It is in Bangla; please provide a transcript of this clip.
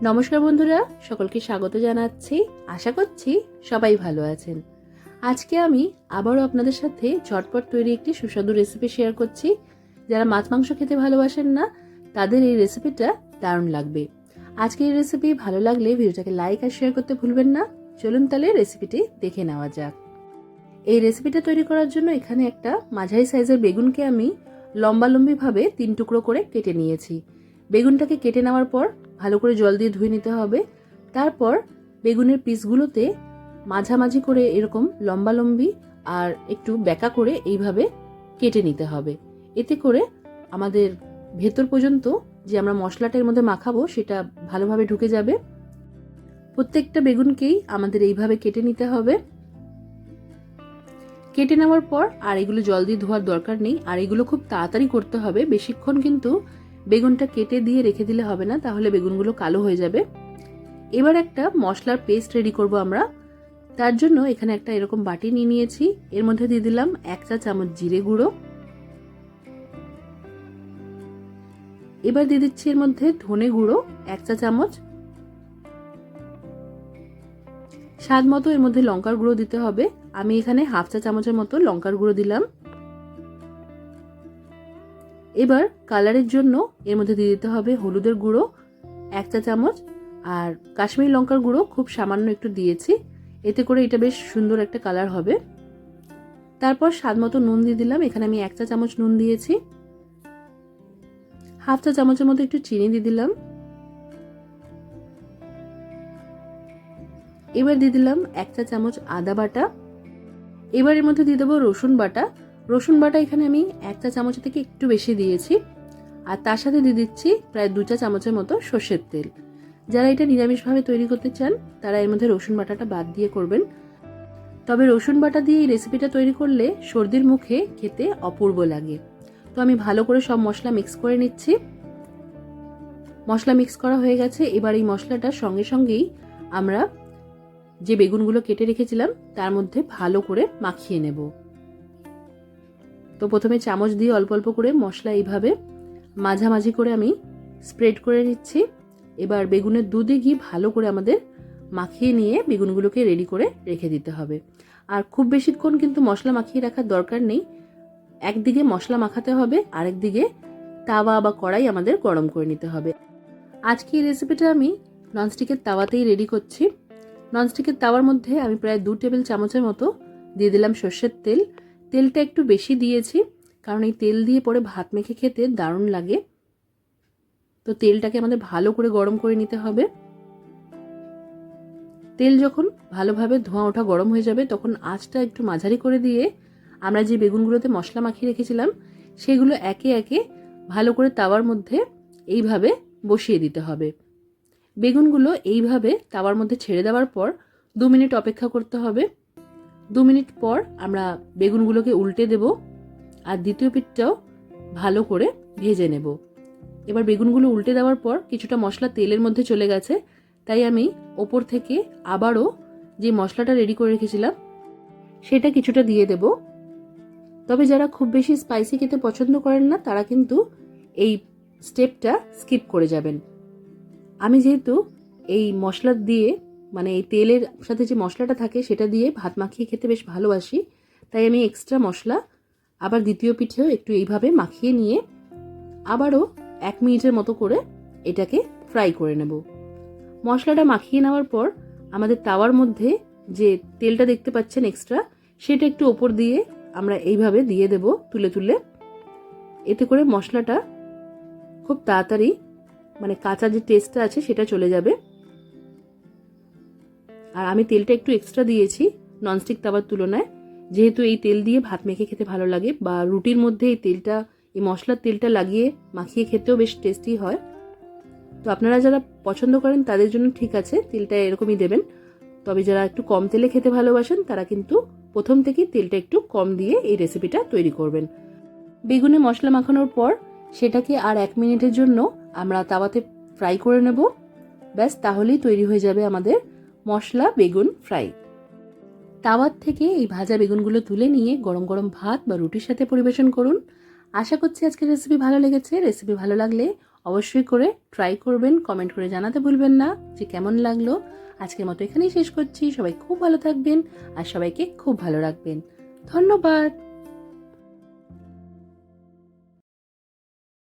নমস্কার বন্ধুরা, সকলকে স্বাগত জানাচ্ছি। আশা করছি সবাই ভালো আছেন। আজকে আমি আবারও আপনাদের সাথে ঝটপট তৈরি একটি সুস্বাদু রেসিপি শেয়ার করছি। যারা মাছ, মাংস খেতে ভালোবাসেন না, তাদের এই রেসিপিটা দারুণ লাগবে। আজকে এই রেসিপি ভালো লাগলে ভিডিওটাকে লাইক আর শেয়ার করতে ভুলবেন না। চলুন তাহলে রেসিপিটি দেখে নেওয়া যাক। এই রেসিপিটা তৈরি করার জন্য এখানে একটা মাঝারি সাইজের বেগুনকে আমি লম্বালম্বিভাবে তিন টুকরো করে কেটে নিয়েছি। বেগুনটাকে কেটে নেওয়ার পর ভালো করে জল দিয়ে ধুয়ে নিতে হবে। তারপর বেগুনের পিসগুলোতে মাঝামাঝি করে এরকম লম্বালম্বি আর একটু বেঁকা করে এইভাবে কেটে নিতে হবে। এতে করে আমাদের ভেতর পর্যন্ত যে আমরা মশলাটার মধ্যে মাখাবো সেটা ভালোভাবে ঢুকে যাবে। প্রত্যেকটা বেগুনকেই আমাদের এইভাবে কেটে নিতে হবে। কেটে নেওয়ার পর আর এগুলো জল দিয়ে ধোয়ার দরকার নেই। আর এগুলো খুব তাড়াতাড়ি করতে হবে। বেশিক্ষণ কিন্তু বেগুনটা কেটে দিয়ে রেখে দিলে হবে না, তাহলে বেগুনগুলো কালো হয়ে যাবে। এবার একটা মশলার পেস্ট রেডি করব আমরা। তার জন্য এখানে একটা এরকম বাটি নিয়ে নিয়েছি। এর মধ্যে দিয়ে দিলাম এক চা চামচ জিরে গুঁড়ো। এবার দিয়ে দিচ্ছি এর মধ্যে ধনে গুঁড়ো, এক চা চামচ। স্বাদ মতো এর মধ্যে লঙ্কার গুঁড়ো দিতে হবে। আমি এখানে হাফ চা চামচের মতো লঙ্কার গুঁড়ো দিলাম। এবার কালারের জন্য এর মধ্যে দিয়ে দিতে হবে হলুদের গুঁড়ো, এক চা চামচ, আর কাশ্মীরি লঙ্কার গুঁড়ো খুব সামান্য একটু দিয়েছি। এতে করে এটা বেশ সুন্দর একটা কালার হবে। তারপর স্বাদ মতো নুন দিয়ে দিলাম। এখানে আমি এক চা চামচ নুন দিয়েছি। হাফ চা চামচের মতো একটু চিনি দিয়ে দিলাম। এবার দিয়ে দিলাম এক চা চামচ আদা বাটা। এবার এর মধ্যে দিয়ে দেবো রসুন বাটা। রসুন বাটা এখানে আমি এক চা চামচ থেকে একটু বেশি দিয়েছি, আর তার সাথে দিয়ে দিচ্ছি প্রায় দু চা চামচের মতো সর্ষের তেল। যারা এটা নিরামিষভাবে তৈরি করতে চান, তারা এর মধ্যে রসুন বাটাটা বাদ দিয়ে করবেন। তবে রসুন বাটা দিয়ে এই রেসিপিটা তৈরি করলে সর্দির মুখে খেতে অপূর্ব লাগে। তো আমি ভালো করে সব মশলা মিক্স করে নিচ্ছি। মশলা মিক্স করা হয়ে গেছে, এবার এই মশলাটা সঙ্গে সঙ্গেই আমরা যে বেগুনগুলো কেটে রেখেছিলাম, তার মধ্যে ভালো করে মাখিয়ে নেব। তো প্রথমে চামচ দিয়ে অল্প অল্প করে মশলা এইভাবে মাঝামাঝি করে আমি স্প্রেড করে নিচ্ছি। এবার বেগুনের দুধে ঘি ভালো করে আমাদের মাখিয়ে নিয়ে বেগুনগুলোকে রেডি করে রেখে দিতে হবে। আর খুব বেশিক্ষণ কিন্তু মশলা মাখিয়ে রাখার দরকার নেই। একদিকে মশলা মাখাতে হবে, আরেকদিকে তাওয়া বা কড়াই আমাদের গরম করে নিতে হবে। আজকে এই রেসিপিটা আমি ননস্টিকের তাওয়াতেই রেডি করছি। ননস্টিকের তাওয়ার মধ্যে আমি প্রায় দু টেবিল চামচের মতো দিয়ে দিলাম সর্ষের তেল। তেলটা একটু বেশি দিয়েছি, কারণ এই তেল দিয়ে পরে ভাত মেখে খেতে দারুণ লাগে। তো তেলটাকে আমাদের ভালো করে গরম করে নিতে হবে। তেল যখন ভালোভাবে ধোঁয়া ওঠা গরম হয়ে যাবে, তখন আঁচটা একটু মাঝারি করে দিয়ে আমরা যে বেগুনগুলোতে মশলা মাখিয়ে রেখেছিলাম, সেগুলো একে একে ভালো করে তাওয়ার মধ্যে এইভাবে বসিয়ে দিতে হবে। বেগুনগুলো এইভাবে তাওয়ার মধ্যে ছেড়ে দেওয়ার পর দু মিনিট অপেক্ষা করতে হবে। দু মিনিট পর আমরা বেগুনগুলোকে উল্টে দেব আর দ্বিতীয় পিঠটাও ভালো করে ভেজে নেব। এবার বেগুনগুলো উল্টে দেওয়ার পর কিছুটা মশলা তেলের মধ্যে চলে গেছে, তাই আমি ওপর থেকে আবারও যে মশলাটা রেডি করে রেখেছিলাম, সেটা কিছুটা দিয়ে দেব। তবে যারা খুব বেশি স্পাইসি খেতে পছন্দ করেন না, তারা কিন্তু এই স্টেপটা স্কিপ করে যাবেন। আমি যেহেতু এই মশলা দিয়ে মানে এই তেলের সাথে যে মশলাটা থাকে সেটা দিয়ে ভাত মাখিয়ে খেতে বেশ ভালোবাসি। তাই আমি এক্সট্রা মশলা, আবার দ্বিতীয় পিঠেও একটু এইভাবে মাখিয়ে নিয়ে আবারও এক মিনিটের মতো করে এটাকে ফ্রাই করে নেব। মশলাটা মাখিয়ে নেওয়ার পর আমাদের তাওয়ার মধ্যে যে তেলটা দেখতে পাচ্ছেন এক্সট্রা সেটা একটু ওপর দিয়ে আমরা এইভাবে দিয়ে দেব তুলে তুলে। এতে করে মশলাটা খুব তাড়াতাড়ি মানে কাঁচা যে টেস্টটা আছে সেটা চলে যাবে। আর আমি তেলটা একটু এক্সট্রা দিয়েছি ননস্টিক তাওয়ার তুলনায়। যেহেতু এই তেল দিয়ে ভাত মেখে খেতে ভালো লাগে বা রুটির মধ্যে এই তেলটা, এই মশলার তেলটা লাগিয়ে মাখিয়ে খেতেও বেশ টেস্টি হয়। তো আপনারা যারা পছন্দ করেন তাদের জন্য ঠিক আছে, তেলটা এরকমই দেবেন। তবে যারা একটু কম তেলে খেতে ভালোবাসেন, তারা কিন্তু প্রথম থেকেই তেলটা একটু কম দিয়ে এই রেসিপিটা তৈরি করবেন। বেগুনে মশলা মাখানোর পর সেটাকে আর এক মিনিটের জন্য আমরা তাওয়াতে ফ্রাই করে নেব। ব্যাস, তাহলেই তৈরি হয়ে যাবে আমাদের মশলা, বেগুন, ফ্রাই। তাওয়ার থেকে এই ভাজা বেগুনগুলো তুলে নিয়ে গরম গরম ভাত বা রুটির সাথে পরিবেশন করুন। আশা করছি আজকের রেসিপি ভালো লেগেছে। রেসিপি ভালো লাগলে অবশ্যই করে ট্রাই করবেন কমেন্ট করে জানাতে ভুলবেন না। যে কেমন লাগল, আজকের মতো এখানেই শেষ করছি। সবাই খুব ভালো থাকবেন আর সবাইকে খুব ভালো রাখবেন। ধন্যবাদ!